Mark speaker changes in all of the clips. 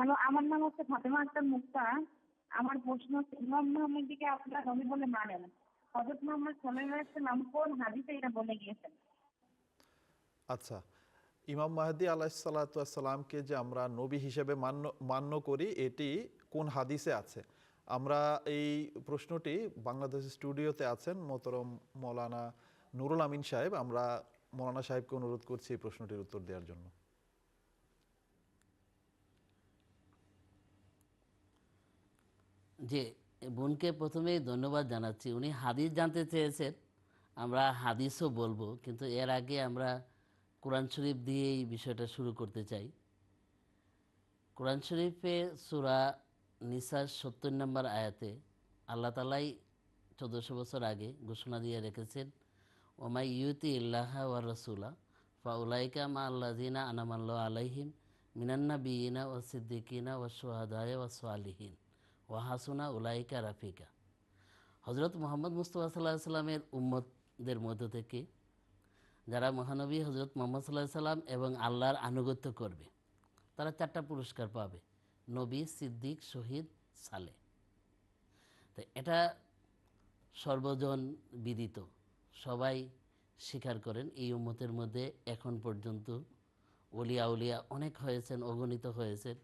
Speaker 1: Hello আমার নাম হচ্ছে ফাতেমা আক্তার মুক্তা। আমার প্রশ্ন হচ্ছে ইমাম মোহাম্মদকে আপনারা নবী বলে মানেন। হজরত মোহাম্মদ সাল্লাহ নাম কোন হাদিসে এটা বলে গিয়েছেন?
Speaker 2: আচ্ছা ইমাম মাহাদি আলাহিসাল্লাতামকে যে আমরা নবী হিসেবে মান্য মান্য করি, এটি কোন হাদিসে আছে? আমরা এই প্রশ্নটি বাংলাদেশ স্টুডিওতে আছেন মোতরম মৌলানা নুরুল আমিন সাহেব। আমরা মৌলানা সাহেবকে অনুরোধ করছি এই প্রশ্নটির উত্তর দেওয়ার জন্য।
Speaker 3: যে বোনকে প্রথমেই ধন্যবাদ জানাচ্ছি। উনি হাদিস জানতে চেয়েছেন, আমরা হাদিসও বলব, কিন্তু এর আগে আমরা কোরআন শরীফ দিয়ে এই বিষয়টা শুরু করতে চাই। কোরআন শরীফে সুরা নিসার সত্তর নম্বর আয়াতে আল্লাহ তালাই চোদ্দোশো বছর আগে ঘোষণা দিয়ে রেখেছেন, ওমাই ইউতি ইল্লাহ ওয়া রসুলা ফা উলাইকা মা আল্লাদিনা আনামাল্লা আলাইহিম মিনান্না বিনা ও সিদ্দিকিনা ও সোহাদায় ও সোয়ালিহীন ওয়াহাসুনা উলাইকা রাফিকা। হজরত মোহাম্মদ মুস্তফা সাল্লাহ সাল্লামের উম্মতদের মধ্য থেকে যারা মহানবী হজরত মোহাম্মদ সাল্লাহ সাল্লাম এবং আল্লাহর আনুগত্য করবে, তারা চারটা পুরস্কার পাবে, নবী, সিদ্দিক, শহীদ, সালে। তো এটা সর্বজন বিদিত, সবাই স্বীকার করেন এই উম্মতের মধ্যে এখন পর্যন্ত অলিয়া উলিয়া অনেক হয়েছেন, অগণিত হয়েছেন,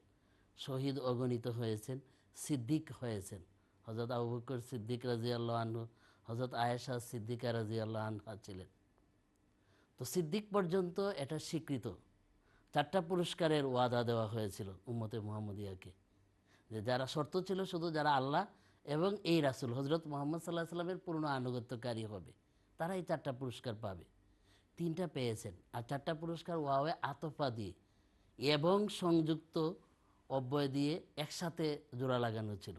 Speaker 3: শহীদ অগণিত হয়েছেন সিদ্দিক হয়েছেন। হজরত আবু বকর সিদ্দিক রাজি আল্লাহ আনহু হজরত আয়েশা সিদ্দিকা রাজি আল্লাহ আনহা ছিলেন। তো সিদ্দিক পর্যন্ত এটা স্বীকৃত। চারটা পুরস্কারের ওয়াদা দেওয়া হয়েছিল উম্মতে মোহাম্মদিয়াকে। যে যারা শর্ত ছিল শুধু যারা আল্লাহ এবং এই রাসুল হজরত মোহাম্মদ সাল্লাহ সাল্লামের পূর্ণ আনুগত্যকারী হবে। তারা এই চারটা পুরস্কার পাবে। তিনটা পেয়েছেন। আর চারটা পুরস্কার ওয়াওয়ে আতফা দিয়ে। এবং সংযুক্ত অব্যয় দিয়ে একসাথে জোড়া লাগানো ছিল।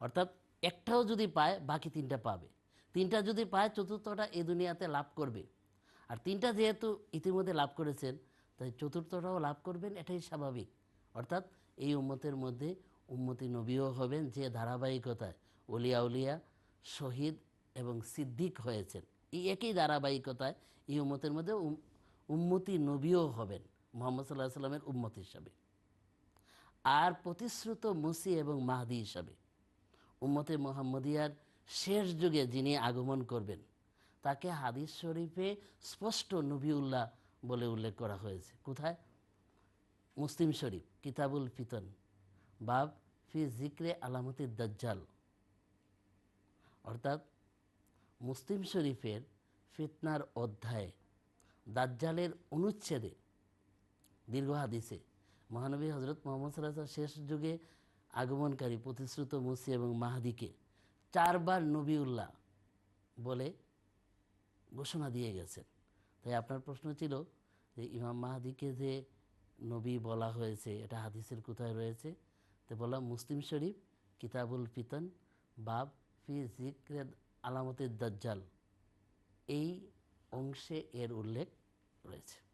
Speaker 3: অর্থাৎ একটাও যদি পায়, বাকি তিনটা পাবে। তিনটা যদি পায়, চতুর্থটা এ দুনিয়াতে লাভ করবে। আর তিনটা যেহেতু ইতিমধ্যে লাভ করেছেন, তাই চতুর্থটাও লাভ করবেন, এটাই স্বাভাবিক। অর্থাৎ এই উম্মতের মধ্যে উম্মতি নবীও হবেন, যে ধারাবাহিকতায় উলিয়া উলিয়া, শহীদ এবং সিদ্দিক হয়েছেন। এই একই ধারাবাহিকতায় এই উম্মতের মধ্যে উম- উম্মতি নবীও হবেন, মোহাম্মদ সাল্লাহ সাল্লামের উম্মত হিসাবে। আর প্রতিশ্রুত মুসি এবং মাহদি হিসাবে। উম্মতে মোহাম্মদিয়ার শেষ যুগে যিনি আগমন করবেন, তাকে হাদিস শরীফে স্পষ্ট নবিউল্লাহ বলে উল্লেখ করা হয়েছে। কোথায়? মুসলিম শরীফ, কিতাবুল ফিতন, বাব ফি জিক্রে আলামতি দাজ্জাল। অর্থাৎ মুসলিম শরীফের ফিতনার অধ্যায়ে দাজ্জালের অনুচ্ছেদে দীর্ঘ হাদিসে মহানবী হজরত মোহাম্মদ সাল্লাহ শেষ যুগে আগমনকারী প্রতিশ্রুত মুসি এবং মাহাদিকে চারবার নবিউল্লাহ বলে ঘোষণা দিয়ে গেছেন। তাই আপনার প্রশ্ন ছিল যে ইমাম মাহাদিকে যে নবী বলা হয়েছে, এটা হাদিসের কোথায় রয়েছে? তো বলা মুসলিম শরীফ, কিতাবুল ফিতন, বাব ফি জিক্রে আলামতের দাজ্জাল। এই অংশে এর উল্লেখ রয়েছে।